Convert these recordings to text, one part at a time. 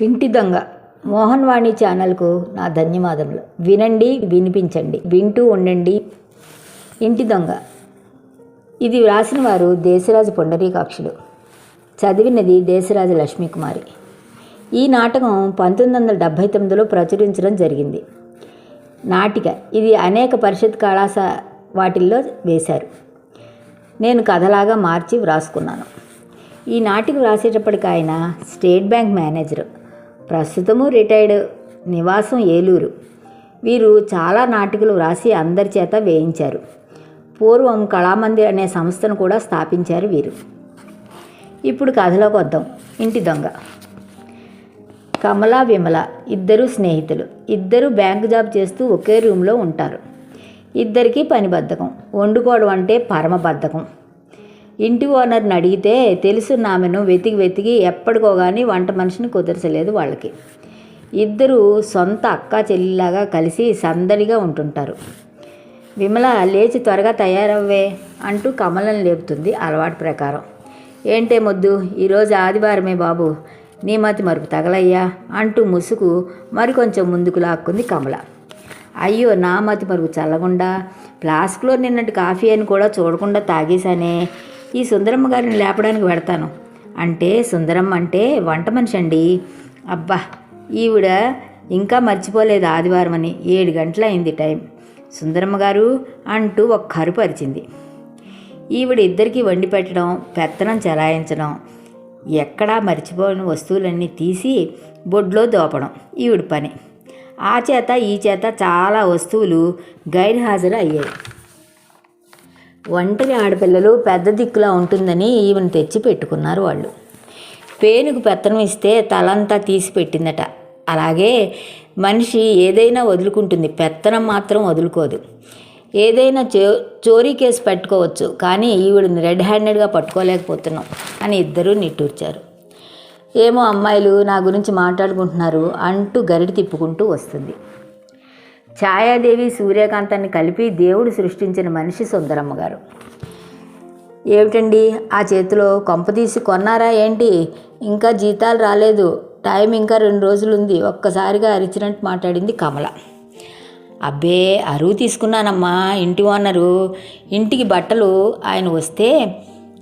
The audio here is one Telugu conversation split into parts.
ఇంటి దొంగ మోహన్ వాణి ఛానల్కు నా ధన్యవాదములు. వినండి వినిపించండి వింటూ ఉండండి. ఇంటి దొంగ ఇది వ్రాసిన వారు దేశరాజు పొండరీకాక్షులు. చదివినది దేశరాజు లక్ష్మీకుమారి. ఈ నాటకం పంతొమ్మిది వందల డెబ్భై తొమ్మిదిలో ప్రచురించడం జరిగింది. నాటిక. ఇది అనేక పరిషత్ కళాశ వాటిల్లో వేశారు. నేను కథలాగా మార్చి వ్రాసుకున్నాను. ఈ నాటిక వ్రాసేటప్పటికి ఆయన స్టేట్ బ్యాంక్ మేనేజరు. ప్రస్తుతము రిటైర్డ్ నివాసం ఏలూరు. వీరు చాలా నాటికలు వ్రాసి అందరి చేత వేయించారు. పూర్వం కళామందిర్ అనే సంస్థను కూడా స్థాపించారు వీరు. ఇప్పుడు కథలోకి వద్దాం. ఇంటి దొంగ. కమల విమల ఇద్దరు స్నేహితులు. ఇద్దరు బ్యాంక్ జాబ్ చేస్తూ ఒకే రూమ్లో ఉంటారు. ఇద్దరికీ పని బద్ధకం. వండుకోవడం అంటే పరమ బద్ధకం. ఇంటి ఓనర్ని అడిగితే తెలుసున్న ఆమెను వెతికి వెతికి ఎప్పటికో కానీ వంట మనిషిని కుదర్చలేదు వాళ్ళకి. ఇద్దరు సొంత అక్క చెల్లిలాగా కలిసి సందడిగా ఉంటుంటారు. విమల లేచి త్వరగా తయారవ్వే అంటూ కమలను లేపుతుంది అలవాటు ప్రకారం. ఏంటే మొద్దు ఈరోజు ఆదివారమే బాబు నీ మతి మరుపు తగలయ్యా అంటూ ముసుగు మరికొంచెం ముందుకు లాక్కుంది కమల. అయ్యో నా మతి మరుపు చల్లకుండా ఫ్లాస్క్లో నిన్నటి కాఫీ అని కూడా చూడకుండా తాగేశానే ఈ సుందరమ్మ గారిని లేపడానికి పెడతాను. అంటే సుందరమ్మ అంటే వంట మనిషి అండి. అబ్బా ఈవిడ ఇంకా మర్చిపోలేదు ఆదివారం అని. ఏడు గంటల అయింది టైం. సుందరమ్మ గారు అంటూ ఒక కరుపు అరిచింది ఈవిడ ఇద్దరికి వండి పెట్టడం పెత్తనం చెలాయించడం ఎక్కడా మర్చిపోయిన వస్తువులన్నీ తీసి బొడ్లో దోపడం ఈవిడ పని. ఆ చేత ఈ చేత చాలా వస్తువులు గైర్హాజరు అయ్యాయి. ఒంటరి ఆడపిల్లలు పెద్ద దిక్కులా ఉంటుందని ఈమెను తెచ్చి పెట్టుకున్నారు వాళ్ళు. పేనుకు పెత్తనం ఇస్తే తలంతా తీసి పెట్టిందట. అలాగే మనిషి ఏదైనా వదులుకుంటుంది. పెత్తనం మాత్రం వదులుకోదు. ఏదైనా చో చోరీ కేసు పెట్టుకోవచ్చు. కానీ ఈవిడిని రెడ్ హ్యాండెడ్గా పట్టుకోలేకపోతున్నాం అని ఇద్దరూ నిట్టూర్చారు. ఏమో అమ్మాయిలు నా గురించి మాట్లాడుకుంటున్నారు అంటూ గరిడి తిప్పుకుంటూ వస్తుంది. ఛాయాదేవి సూర్యకాంతాన్ని కలిపి దేవుడు సృష్టించిన మనిషి సుందరమ్మ గారు. ఏమిటండి? ఆ చేతిలో కొంపతీసి కొన్నారా ఏంటి? ఇంకా జీతాలు రాలేదు. టైం ఇంకా రెండు రోజులు ఉంది ఒక్కసారిగా అరిచినట్టు మాట్లాడింది కమల. అబ్బే అరువు తీసుకున్నానమ్మా ఇంటి ఓనరు. ఇంటికి బట్టలు ఆయన వస్తే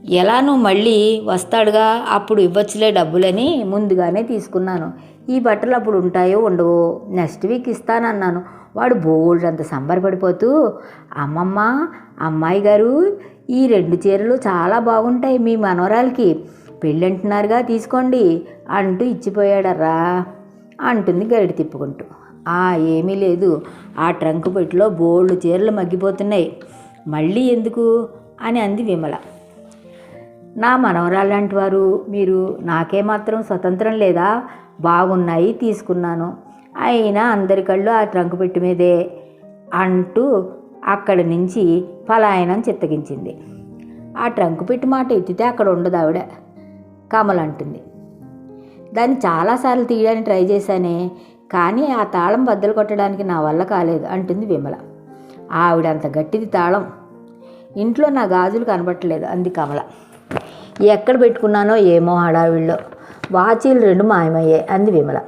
ఎలానూ మళ్ళీ వస్తాడుగా? అప్పుడు ఇవ్వచ్చులే డబ్బులని ముందుగానే తీసుకున్నాను. ఈ బట్టలు అప్పుడు ఉంటాయో ఉండవో? Next week ఇస్తానన్నాను. వాడు బోల్డ్ అంత సంబరపడిపోతూ అమ్మమ్మ అమ్మాయి గారు ఈ రెండు చీరలు చాలా బాగుంటాయి మీ మనవరాలకి. పెళ్ళంటున్నారుగా తీసుకోండి అంటూ ఇచ్చిపోయాడర్రా అంటుంది గరిడి తిప్పుకుంటూ. ఆ ఏమీ లేదు. ఆ ట్రంక్ పెట్టిలో బోల్డ్ చీరలు మగ్గిపోతున్నాయి. మళ్ళీ ఎందుకు? అని అంది విమల. నా మనవరాలంటి వారు మీరు నాకేమాత్రం స్వతంత్రం లేదా? బాగున్నాయి తీసుకున్నాను. అయినా అందరి కళ్ళు ఆ ట్రంక్ పెట్టి మీదే అంటూ అక్కడి నుంచి పలాయనం చిత్తగించింది. ఆ ట్రంక్ పెట్టి మాట ఎత్తితే అక్కడ ఉండదు ఆవిడ కమల్ అంటుంది. దాన్ని చాలాసార్లు తీయడానికి ట్రై చేశానే కానీ ఆ తాళం బద్దలు కొట్టడానికి నా వల్ల కాలేదు అంటుంది విమల. ఆవిడ అంత గట్టిది తాళం. ఇంట్లో నా గాజులు కనబట్టలేదు అంది కమల. ఎక్కడ పెట్టుకున్నానో ఏమో హడావిడిలో వాచీలు రెండు మాయమయ్యాయి అంది విమల.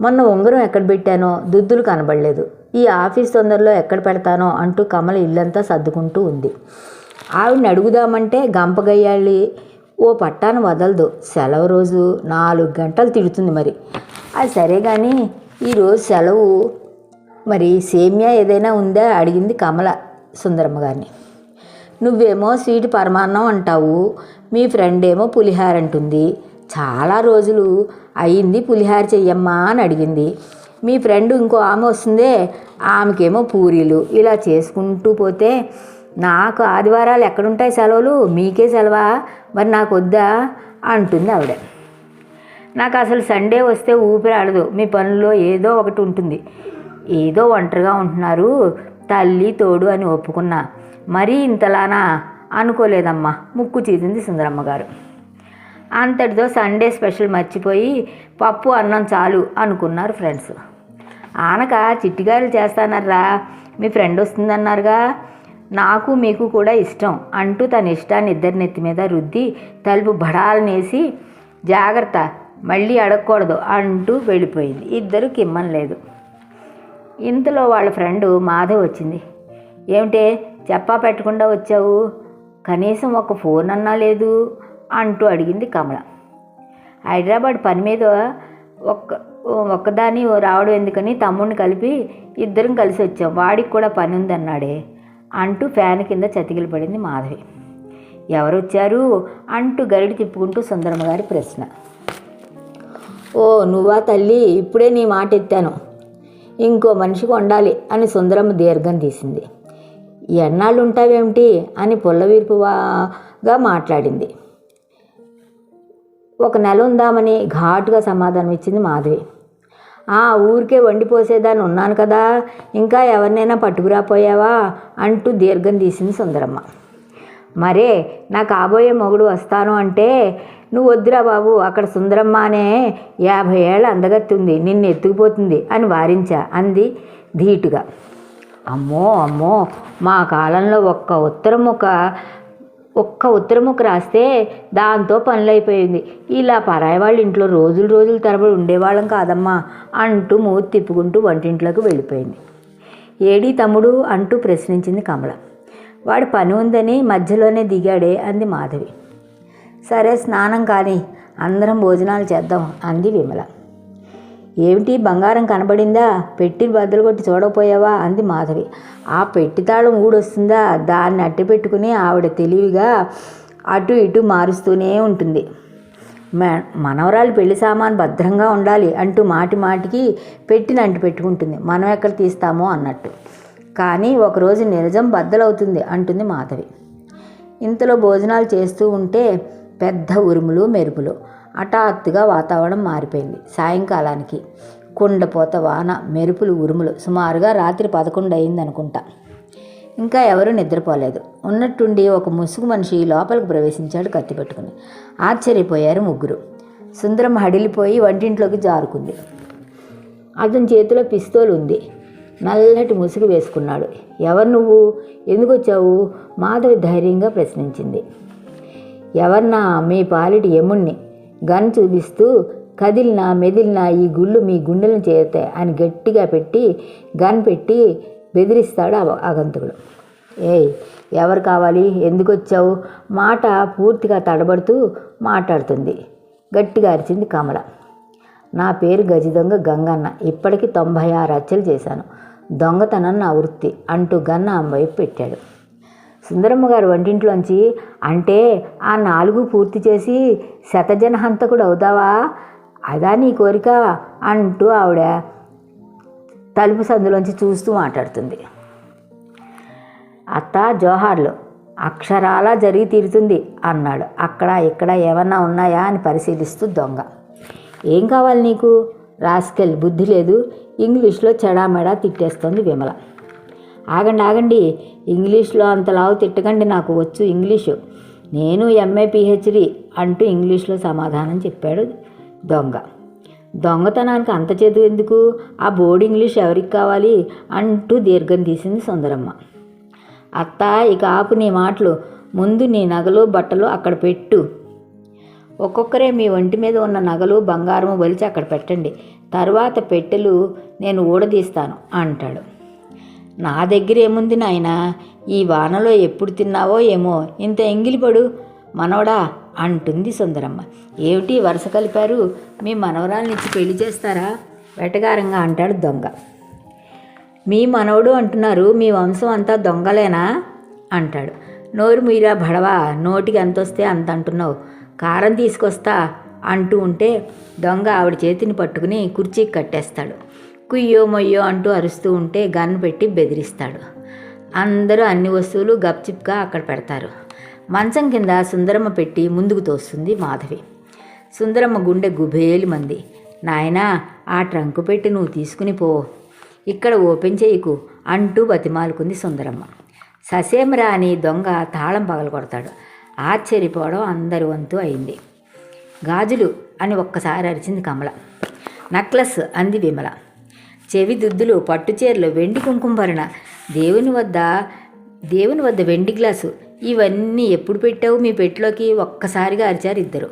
మొన్న ఉంగరం ఎక్కడ పెట్టానో దుద్దులు కనబడలేదు. ఈ ఆఫీస్ తొందరలో ఎక్కడ పెడతానో అంటూ కమల ఇల్లంతా సర్దుకుంటూ ఉంది. ఆవిడని అడుగుదామంటే గంపగయ్యాళ్ళి ఓ పట్టాను వదలదు. సెలవు రోజు నాలుగు గంటలు తిడుతుంది మరి. అది సరే కానీ ఈరోజు సెలవు మరి సేమియా ఏదైనా ఉందా? అడిగింది కమల సుందరమ్మ గారిని. నువ్వేమో స్వీట్ పరమాన్నం అంటావు. మీ ఫ్రెండ్ ఏమో పులిహార అంటుంది. చాలా రోజులు అయింది పులిహార చెయ్యమ్మా అని అడిగింది. మీ ఫ్రెండ్ ఇంకో ఆమె వస్తుందే ఆమెకేమో పూరీలు. ఇలా చేసుకుంటూ పోతే నాకు ఆదివారాలు ఎక్కడుంటాయి సెలవులు? మీకే సెలవా? మరి నాకు వద్దా అంటుంది ఆవిడ. నాకు అసలు సండే వస్తే ఊపిరాడదు మీ పనుల్లో ఏదో ఒకటి ఉంటుంది. ఏదో ఒంటరిగా ఉంటున్నారు. తల్లి తోడు అని ఒప్పుకున్నా. మరీ ఇంతలానా? అనుకోలేదమ్మా. ముక్కు చీదింది సుందరమ్మ గారు అంతటితో సండే స్పెషల్ మర్చిపోయి పప్పు అన్నం చాలు అనుకున్నారు ఫ్రెండ్స్. ఆనక చిట్టిగాయలు చేస్తానర్రా మీ ఫ్రెండ్ వస్తుందన్నారుగా. నాకు మీకు కూడా ఇష్టం అంటూ తన ఇష్టాన్ని ఇద్దరి నెత్తి మీద రుద్ది తలుపు బడాలనేసి జాగ్రత్త మళ్ళీ అడగకూడదు అంటూ వెళ్ళిపోయింది. ఇద్దరు కిమ్మనలేదు ఇంతలో వాళ్ళ ఫ్రెండ్ మాధవ్ వచ్చింది. ఏమిటే చెప్పా పెట్టకుండా వచ్చావు? కనీసం ఒక ఫోన్ అన్నా లేదు. అంటూ అడిగింది కమల. హైదరాబాద్ పని మీద ఒక్క ఒక్కదాని రావడం ఎందుకని తమ్ముడిని కలిపి ఇద్దరం కలిసి వచ్చాం. వాడికి కూడా పని ఉందన్నాడే అంటూ ఫ్యాన్ కింద చతికిలు పడింది మాధవి. ఎవరు వచ్చారు అంటూ గరిడి తిప్పుకుంటూ సుందరమ్మ గారి ప్రశ్న. ఓ నువ్వా తల్లి? ఇప్పుడే నీ మాట ఎత్తాను. ఇంకో మనిషికి ఉండాలి అని సుందరమ్మ దీర్ఘం తీసింది. ఎన్నాళ్ళు ఉంటావేమిటి అని పుల్లవీర్పుగా మాట్లాడింది. ఒక నెల ఉందామని ఘాటుగా సమాధానం ఇచ్చింది మాధవి. ఆ ఊరికే వండిపోసేదాన్ని ఉన్నాను కదా ఇంకా ఎవరినైనా పట్టుకురాపోయావా అంటూ దీర్ఘం తీసింది సుందరమ్మ. మరే నా కాబోయే మొగుడు వస్తాను అంటే నువ్వు వద్దురా బాబు అక్కడ సుందరమ్మ అనే యాభై ఏళ్ళ అందగత్తి ఉంది నిన్ను ఎత్తుకుపోతుంది అని వారించా అంది ధీటుగా. అమ్మో అమ్మో మా కాలంలో ఒక్క ఉత్తరం ఒక ఒక్క ఉత్తరముక్క రాస్తే దాంతో పనులైపోయింది. ఇలా పరాయి వాళ్ళ ఇంట్లో రోజులు రోజులు తరబడి ఉండేవాళ్ళం కాదమ్మా అంటూ మూతి తిప్పుకుంటూ వంటింట్లోకి వెళ్ళిపోయింది. ఏడీ తమ్ముడు అంటూ ప్రశ్నించింది కమల. వాడు పని ఉందని మధ్యలోనే దిగాడే అంది మాధవి. సరే స్నానం కానీ అందరం భోజనాలు చేద్దాం అంది విమల. ఏమిటి? బంగారం కనబడిందా? పెట్టి బద్దలు కొట్టి చూడపోయావా అంది మాధవి. ఆ పెట్టి తాళం ఊడొస్తుందా? దాన్ని అట్టి పెట్టుకుని ఆవిడ తెలివిగా అటు ఇటు మారుస్తూనే ఉంటుంది. మ- మనవరాలు పెళ్ళి సామాన్ భద్రంగా ఉండాలి అంటూ మాటి మాటికి పెట్టిన అంటి పెట్టుకుంటుంది. మనం ఎక్కడ తీస్తామో అన్నట్టు. కానీ ఒకరోజు నిజం బద్దలవుతుంది అంటుంది మాధవి. ఇంతలో భోజనాలు చేస్తూ ఉంటే పెద్ద ఉరుములు మెరుపులు. హఠాత్తుగా వాతావరణం మారిపోయింది. సాయంకాలానికి కుండపోత వాన మెరుపులు ఉరుములు సుమారుగా రాత్రి పదకొండు అయింది అనుకుంటా ఇంకా ఎవరూ నిద్రపోలేదు. ఉన్నట్టుండి ఒక ముసుగు మనిషి లోపలికి ప్రవేశించాడు కత్తి పెట్టుకుని. ఆశ్చర్యపోయారు ముగ్గురు. సుందరం హడిలిపోయి వంటింట్లోకి జారుకుంది. అతని చేతిలో పిస్తోల్ ఉంది. నల్లటి ముసుగు వేసుకున్నాడు. ఎవరు నువ్వు? ఎందుకు వచ్చావు? మాధవి ధైర్యంగా ప్రశ్నించింది. ఎవర్నా మీ పాలిటి యముణ్ణి. గన్ చూపిస్తూ కదిలినా మెదిలినా ఈ గుళ్ళు మీ గుండెలను చేరుతాయి అని గట్టిగా పెట్టి గన్ పెట్టి బెదిరిస్తాడు ఆగంతకుడు ఏయ్ ఎవరు కావాలి? ఎందుకు వచ్చావు? మాట పూర్తిగా తడబడుతూ మాట్లాడుతుంది. గట్టిగా అరిచింది కమల. నా పేరు గజదొంగ గంగన్న. ఇప్పటికి తొంభై ఆరు హత్యలు చేశాను. దొంగతనం నా వృత్తి అంటూ గన్న ఆమె వైపు పెట్టాడు. సుందరమ్మ గారు వంటింట్లోంచి అంటే ఆ నాలుగు పూర్తి చేసి శతజన హంతకుడు అవుతావా? అదా నీ కోరిక? అంటూ ఆవిడ తలుపు సందులోంచి చూస్తూ మాట్లాడుతుంది. అత్త జోహార్లు అక్షరాలా జరిగి తీరుతుంది అన్నాడు. అక్కడ ఇక్కడ ఏమన్నా ఉన్నాయా? అని పరిశీలిస్తూ దొంగ. ఏం కావాలి నీకు? రాస్కెల్ బుద్ధి లేదు ఇంగ్లీష్లో చెడామెడా తిట్టేస్తోంది విమల. ఆగండి ఆగండి. ఇంగ్లీష్లో అంతలావు తిట్టకండి నాకు వచ్చు ఇంగ్లీషు. నేను ఎంఏ పిహెచ్డి అంటూ ఇంగ్లీష్లో సమాధానం చెప్పాడు దొంగ. దొంగతనానికి అంత చదువు ఎందుకు? ఆ బోర్డు ఇంగ్లీష్ ఎవరికి కావాలి అంటూ దీర్ఘం తీసింది సుందరమ్మ. అత్త ఇక ఆపు నీ మాటలు. ముందు నీ నగలు బట్టలు అక్కడ పెట్టు. ఒక్కొక్కరే మీ ఒంటి మీద ఉన్న నగలు బంగారము బలిచి అక్కడ పెట్టండి. తర్వాత పెట్టెలు నేను ఊడదీస్తాను అంటాడు. నా దగ్గర ఏముంది నాయనా? ఈ వానలో ఎప్పుడు తిన్నావో ఏమో? ఇంత ఎంగిలిపడు. మనవడా అంటుంది సుందరమ్మ. ఏమిటి వరుస కలిపారు? మీ మనవరాలనిచ్చి పెళ్ళి చేస్తారా? వెటగారంగా అంటాడు దొంగ. మీ మనవడు అంటున్నారు మీ వంశం అంతా దొంగలేనా? అంటాడు. నోరు మీరా భడవా? నోటికి ఎంత వస్తే అంత అంటున్నావు కారం తీసుకొస్తా అంటూ ఉంటే దొంగ ఆవిడ చేతిని పట్టుకుని కుర్చీకి కట్టేస్తాడు. కుయ్యో మొయ్యో అంటూ అరుస్తూ ఉంటే గన్ పెట్టి బెదిరిస్తాడు. అందరూ అన్ని వస్తువులు గప్చిప్గా అక్కడ పెడతారు. మంచం కింద సుందరమ్మ పెట్టి ముందుకు తోస్తుంది మాధవి. సుందరమ్మ గుండె గుబేలి మంది. నాయనా ఆ ట్రంకు పెట్టి నువ్వు తీసుకుని పో. ఇక్కడ ఓపెన్ చేయకు అంటూ బతిమాలుకుంది సుందరమ్మ. ససేమరా అని దొంగ తాళం పగలగొడతాడు ఆశ్చర్యపోవడం అందరి వంతు అయింది. గాజులు అని ఒక్కసారి అరిచింది కమల. నక్లెస్ అంది విమల. చెవి దుద్దులు పట్టుచీరలు వెండి కుంకుమభరణ దేవుని వద్ద దేవుని వద్ద వెండి గ్లాసు. ఇవన్నీ ఎప్పుడు పెట్టావు? మీ పెట్టిలోకి ఒక్కసారిగా అరిచారు ఇద్దరు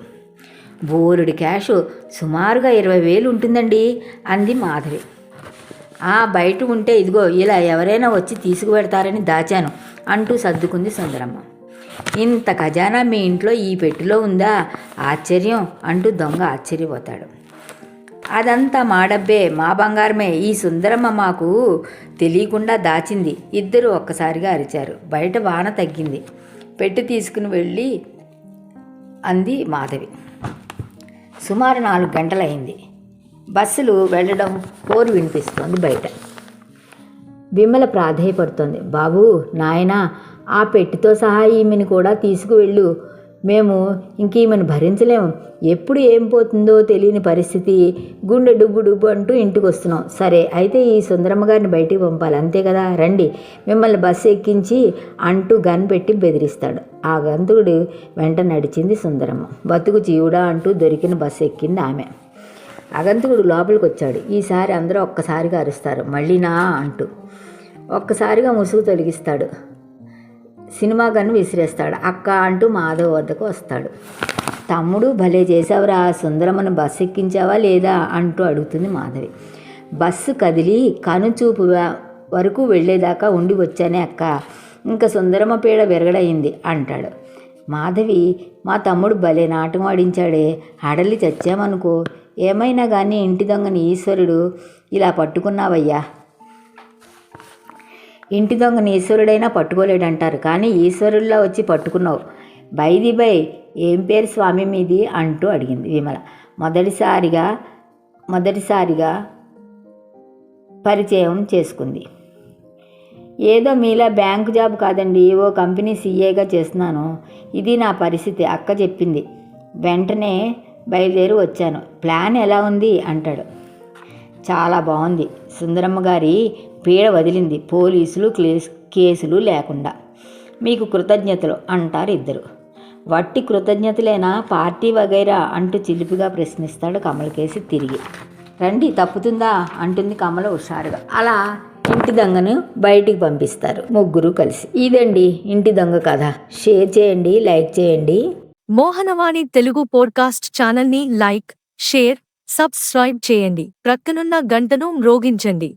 బోరుడి క్యాష్ సుమారుగా ఇరవై వేలు ఉంటుందండి అంది మాధవి. ఆ బయట ఉంటే ఇదిగో ఇలా ఎవరైనా వచ్చి తీసుకువెడతారని దాచాను అంటూ సర్దుకుంది సుందరమ్మ. ఇంత ఖజానా మీ ఇంట్లో ఈ పెట్టెలో ఉందా? ఆశ్చర్యం అంటూ దొంగ ఆశ్చర్యపోతాడు. అదంతా మా డబ్బే మా బంగారమే. ఈ సుందరమ్మ మాకు తెలియకుండా దాచింది. ఇద్దరు ఒక్కసారిగా అరిచారు. బయట వాన తగ్గింది. పెట్టి తీసుకుని వెళ్ళి అంది మాధవి. సుమారు నాలుగు గంటలైంది. బస్సులు వెళ్ళడం పోరు వినిపిస్తోంది బయట. విమల ప్రాధేయపడుతోంది. బాబు నాయనా ఆ పెట్టితో సహా ఈమెను కూడా తీసుకువెళ్ళు. మేము ఇంక ఈమెను భరించలేము. ఎప్పుడు ఏం పోతుందో తెలియని పరిస్థితి. గుండె డుబ్బు డుబ్బు అంటూ ఇంటికి వస్తున్నాం. సరే అయితే ఈ సుందరమ్మ గారిని బయటికి పంపాలి. అంతే కదా? రండి. మిమ్మల్ని బస్సు ఎక్కించి అంటూ గన్ పెట్టి బెదిరిస్తాడు. ఆ గంతుడు వెంట నడిచింది సుందరమ్మ. బతుకు జీవుడా అంటూ దొరికిన బస్సు ఎక్కింది ఆమె. అగంతకుడు లోపలికి వచ్చాడు. ఈసారి అందరూ ఒక్కసారిగా అరుస్తారు. మళ్ళీనా అంటూ. ఒక్కసారిగా ముసుగు తొలగిస్తాడు. సినిమా గన్ను విసిరేస్తాడు. అక్క అంటూ మాధవ్ వద్దకు వస్తాడు. తమ్ముడు భలే చేసావురా సుందరమ్మను బస్సు ఎక్కించావా లేదా? అంటూ అడుగుతుంది మాధవి. బస్సు కదిలి కనుచూపు వరకు వెళ్ళేదాకా ఉండి వచ్చానే అక్క. ఇంకా సుందరమ్మ పీడ విరగడయింది అంటాడు. మాధవి మా తమ్ముడు భలే నాటకం ఆడించాడే. అడలి చచ్చామనుకో. ఏమైనా కానీ ఇంటి దొంగని ఈశ్వరుడు ఇలా పట్టుకున్నావయ్యా. ఇంటి దొంగని ఈశ్వరుడైనా పట్టుకోలేడంటారు. కానీ ఈశ్వరుల్లా వచ్చి పట్టుకున్నావు. బైది బై ఏం పేరు స్వామి మీది అంటూ అడిగింది విమల. మొదటిసారిగా మొదటిసారిగా పరిచయం చేసుకుంది. ఏదో మీలా బ్యాంకు జాబ్ కాదండి. ఓ కంపెనీ సీఏగా చేస్తున్నాను. ఇది నా పరిస్థితి అక్క చెప్పింది. వెంటనే బయలుదేరి వచ్చాను. ప్లాన్ ఎలా ఉంది? అంటాడు. చాలా బాగుంది. సుందరమ్మ గారి పీడ వదిలింది. పోలీసులు కేసులు లేకుండా. మీకు కృతజ్ఞతలు అంటారు ఇద్దరు. వట్టి కృతజ్ఞతలేనా? పార్టీ వగైరా అంటూ చిలిపిగా ప్రశ్నిస్తాడు కమలకేసి తిరిగి. రండి తప్పుతుందా? అంటుంది కమల హుషారుగా. అలా ఇంటి దొంగను బయటికి పంపిస్తారు ముగ్గురు కలిసి. ఇదండి ఇంటి దొంగ కథ. షేర్ చేయండి లైక్ చేయండి. మోహనవాణి తెలుగు పోడ్కాస్ట్ ఛానల్ని లైక్ షేర్ సబ్స్క్రైబ్ చేయండి. ప్రక్కనున్న గంటను మ్రోగించండి.